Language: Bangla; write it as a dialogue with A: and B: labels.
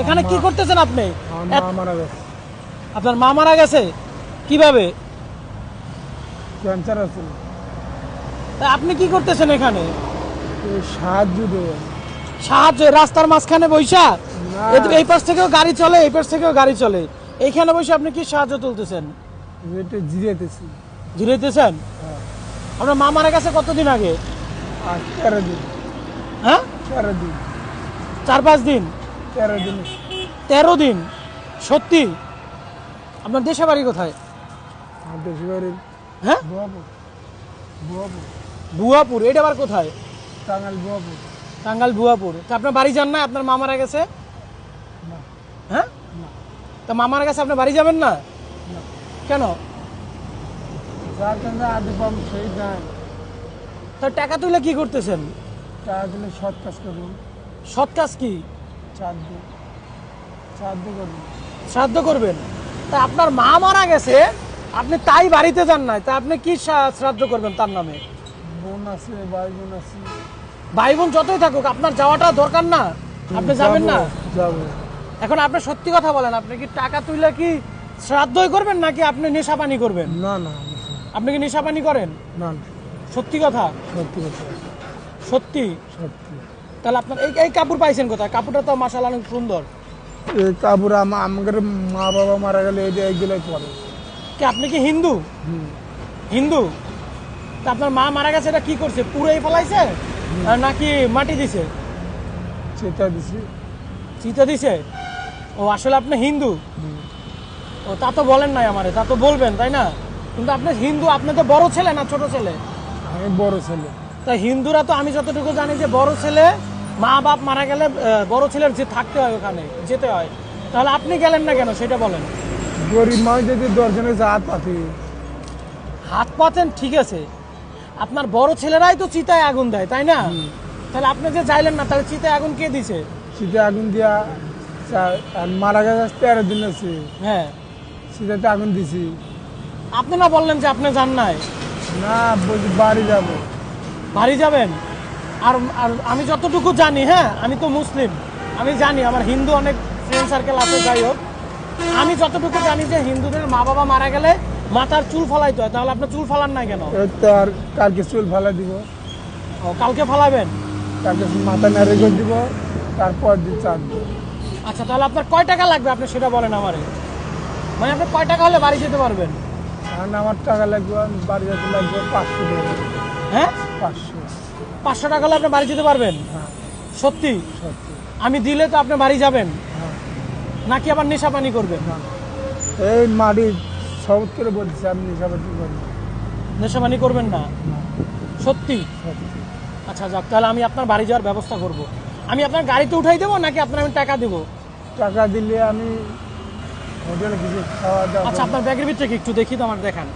A: এখানে কি করতেছেন আপনি?
B: মা মারা গেছে।
A: আপনার মা মারা গেছে? কীভাবে?
B: ক্যান্সার আছে
A: আপনি কি করতেছেন এখানে?
B: সাহায্য দেবে।
A: সাহায্য? রাস্তার মাঝখানে বৈশা এই পাশ থেকেও গাড়ি চলে এই পাশ থেকেও গাড়ি চলে। এইখানে বসে আপনি কি সাহায্য তুলতেছেন?
B: এটা জিরেতেছি
A: জিরাইতেছেন?
B: হ্যাঁ।
A: আপনার মা মারা গেছে কতদিন আগে?
B: তেরো দিন।
A: হ্যাঁ?
B: তেরো দিন।
A: চার পাঁচ দিন?
B: তেরো দিন।
A: তেরো দিন? সত্যি? আপনার দেশে বাড়ি কোথায়?
B: আমার দেশে বাড়ির
A: হ্যাঁ?
B: বুয়াপুর বুয়াপুর
A: বুয়াপুর এটা আবার কোথায়?
B: টাঙ্গাল বুয়াপুর
A: টাঙ্গাল বুয়াপুর তা আপনার বাড়ি যান না? আপনার মা মারা গেছে? হ্যাঁ?
B: না।
A: তা মা মারা গেছে আপনি বাড়ি যাবেন না? কেন? তা টাকা তুলে কি করতেছেন?
B: টাকা তুলে সৎ কাজ করুন।
A: সৎ কাজ কি? শ্রাদ্ধ। করবেন। তা আপনার মা মারা গেছে আপনি তাই বাড়িতে যান নাই। তা আপনি কি শ্রাদ্ধ করবেন তার নামে?
B: বোন আছে ভাই বোন আছে।
A: ভাই বোন যতই থাকুক আপনার যাওয়াটা দরকার না? আপনি যাবেন না? এখন আপনি সত্যি কথা বলেন আপনি কি টাকা তুলে কি শ্রাদ্ধই করবেন নাকি আপনি নেশা পানি করবেন?
B: না না
A: আপনি কি নেশা পানি করেন
B: না।
A: সত্যি কথা?
B: সত্যি কথা।
A: সত্যি?
B: সত্যি।
A: তাহলে আপনার এই এই কাপড় পাইছেন কোথায়? কাপড়টা তো মাসাল অনেক সুন্দর।
B: এই কাপড় আমা আমাদের মা বাবা মারা গেলে এই এইগুলোই পরে।
A: কি আপনি কি হিন্দু? হিন্দু? তা আপনার মা মারা গেছে এটা কি করছে? পুরোই ফেলাইছে? নাকি মাটি দিছে?
B: চেতা দিছি।
A: চিতা দিছে? ও আসলে আপনি হিন্দু? ও তা তো বলেন নাই আমারে তা তো বলবেন তাই না? কিন্তু আপনি হিন্দু আপনি তো বড় ছেলে না ছোট ছেলে?
B: আমি বড় ছেলে।
A: তা হিন্দুরা তো আমি যতটুকু জানি যে বড় ছেলে মা বাপ মারা গেলে বড় ছেলের যে থাকতে হয় ওখানে যেতে হয়। তাহলে আপনি গেলেন না কেন? সেটা বলেন।
B: গরিব মানুষ যদি দর্শনে হাত পাতি।
A: হাত পাতেন ঠিক আছে। আপনার বড় ছেলেরাই তো চিতায় আগুন দেয় তাই না? তাহলে আপনি যে যাইলেন না তাহলে চিতায় আগুন কে দিছে?
B: চিতায় আগুন দিয়া মারা গেছে তেরো দিন আছে।
A: হ্যাঁ।
B: শীতেতে আগুন দিছি।
A: আপনি না বললেন যে আপনি যান নাই?
B: না বাড়ি যাব।
A: বাড়ি যাবেন? আর আর আমি যতটুকু জানি হ্যাঁ আমি তো মুসলিম। আমি জানি আমার হিন্দু অনেক ফ্রেন্ড সার্কেল আছে যাই হোক। আমি যতটুকু জানি যে হিন্দুদের মা বাবা মারা গেলে মাথার চুল ফলাইতে হয়। তাহলে আপনার চুল ফলান নাই কেন?
B: আর কালকে চুল ফালা দিব।
A: ও, কালকে ফলাবেন?
B: কালকে মাথা নেড়ে করে দিব তারপর দিন চাঁদ
A: আচ্ছা তাহলে আপনার কয় টাকা লাগবে? আপনি সেটা বলেন আমারে। মানে আপনি কয় টাকা হলে বাড়ি যেতে পারবেন?
B: কারণ আমার টাকা লাগবে বাড়ি যেতে লাগবে পাঁচশো টাকা।
A: হ্যাঁ?
B: পাঁচশো।
A: পাঁচশো টাকা হলে আপনি বাড়ি যেতে পারবেন?
B: হ্যাঁ।
A: সত্যি? আমি দিলে তো আপনি বাড়ি যাবেন।
B: হ্যাঁ।
A: নাকি আবার নেশা পানি করবেন।
B: এই মাটি সব করে বলছি আমি নিশাপাতি পানি না।
A: নেশা পানি করবেন না?
B: সত্যি?
A: আচ্ছা যাক তাহলে আমি আপনার বাড়ি যাওয়ার ব্যবস্থা করব। আমি আপনার গাড়িতে উঠাই দেবো নাকি আপনার আমি টাকা দেবো?
B: টাকা দিলে আমি হোটেলে কিছু খাওয়া দাওয়া
A: আচ্ছা আপনার ব্যাগের ভিতরে কি একটু দেখি তো আমার দেখান।